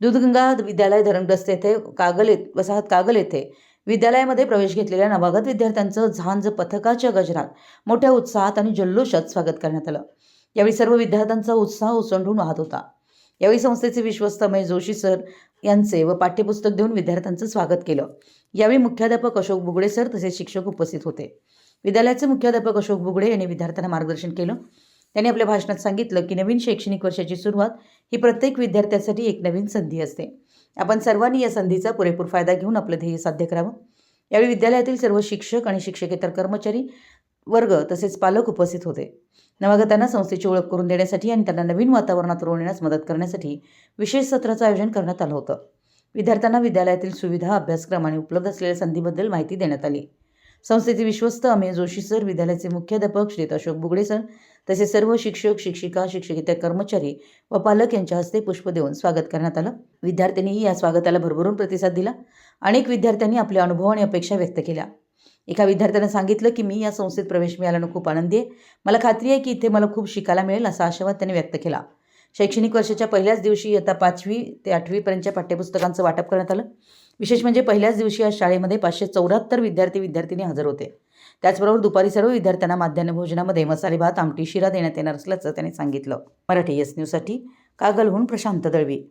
दूधगंगा विद्यालय धरणग्रस्त येथे कागल वसाहत कागल येथे विद्यालयामध्ये प्रवेश घेतलेल्या नवागत विद्यार्थ्यांचं झांज पथकाच्या गजरात मोठ्या उत्साहात आणि जल्लोषात स्वागत करण्यात आलं. यावेळी सर्व विद्यार्थ्यांचा उत्साह उसंडून वाहत होता. यावेळी संस्थेचे विश्वस्त अमय जोशी सर यांचे व पाठ्यपुस्तक देऊन विद्यार्थ्यांचं स्वागत केलं. यावेळी मुख्याध्यापक अशोक बुगडे सर तसेच शिक्षक उपस्थित होते. विद्यालयाचे मुख्याध्यापक अशोक बुगडे यांनी विद्यार्थ्यांना मार्गदर्शन केलं. त्यांनी आपल्या भाषणात सांगितलं की नवीन शैक्षणिक वर्षाची सुरुवात ही प्रत्येक विद्यार्थ्यासाठी एक नवीन संधी असते. आपण सर्वांनी या संधीचा पुरेपूर फायदा घेऊन आपलं ध्येय साध्य करावं. यावेळी विद्यालयातील सर्व शिक्षक आणि शिक्षकेतर कर्मचारी वर्ग तसेच पालक उपस्थित होते. नवागतांना संस्थेची ओळख करून देण्यासाठी आणि त्यांना नवीन वातावरणात रोवण्यास मदत करण्यासाठी विशेष सत्राचं आयोजन करण्यात आलं होतं. विद्यार्थ्यांना विद्यालयातील सुविधा अभ्यासक्रम आणि उपलब्ध असलेल्या संधीबद्दल माहिती देण्यात आली. संस्थेचे विश्वस्त अमेय जोशी सर विद्यालयाचे मुख्याध्यापक श्री अशोक बुगडे सर तसेच सर्व शिक्षक शिक्षिका शिक्षकेतर कर्मचारी व पालक यांच्या हस्ते पुष्प देऊन स्वागत करण्यात आलं. विद्यार्थ्यांनीही या स्वागताला भरभरून प्रतिसाद दिला. अनेक विद्यार्थ्यांनी आपले अनुभव आणि अपेक्षा व्यक्त केल्या. एका विद्यार्थ्यानं सांगितलं की मी या संस्थेत प्रवेश मिळाल्यानं खूप आनंदी आहे. मला खात्री आहे की इथे मला खूप शिकायला मिळेल असा आशावाद त्यांनी व्यक्त केला. शैक्षणिक वर्षाच्या पहिल्याच दिवशी इयत्ता पाचवी ते आठवीपर्यंतच्या पाठ्यपुस्तकांचं वाटप करण्यात आलं. विशेष म्हणजे पहिल्याच दिवशी आज शाळेमध्ये पाचशे चौऱ्याहत्तर विद्यार्थी विद्यार्थिनी हजर होते. त्याचबरोबर दुपारी सर्व विद्यार्थ्यांना माध्यान्ह भोजनामध्ये मसाले भात आमटी शिरा देण्यात येणार असल्याचं त्यांनी सांगितलं. मराठी एस न्यूजसाठी कागलहून प्रशांत दळवी.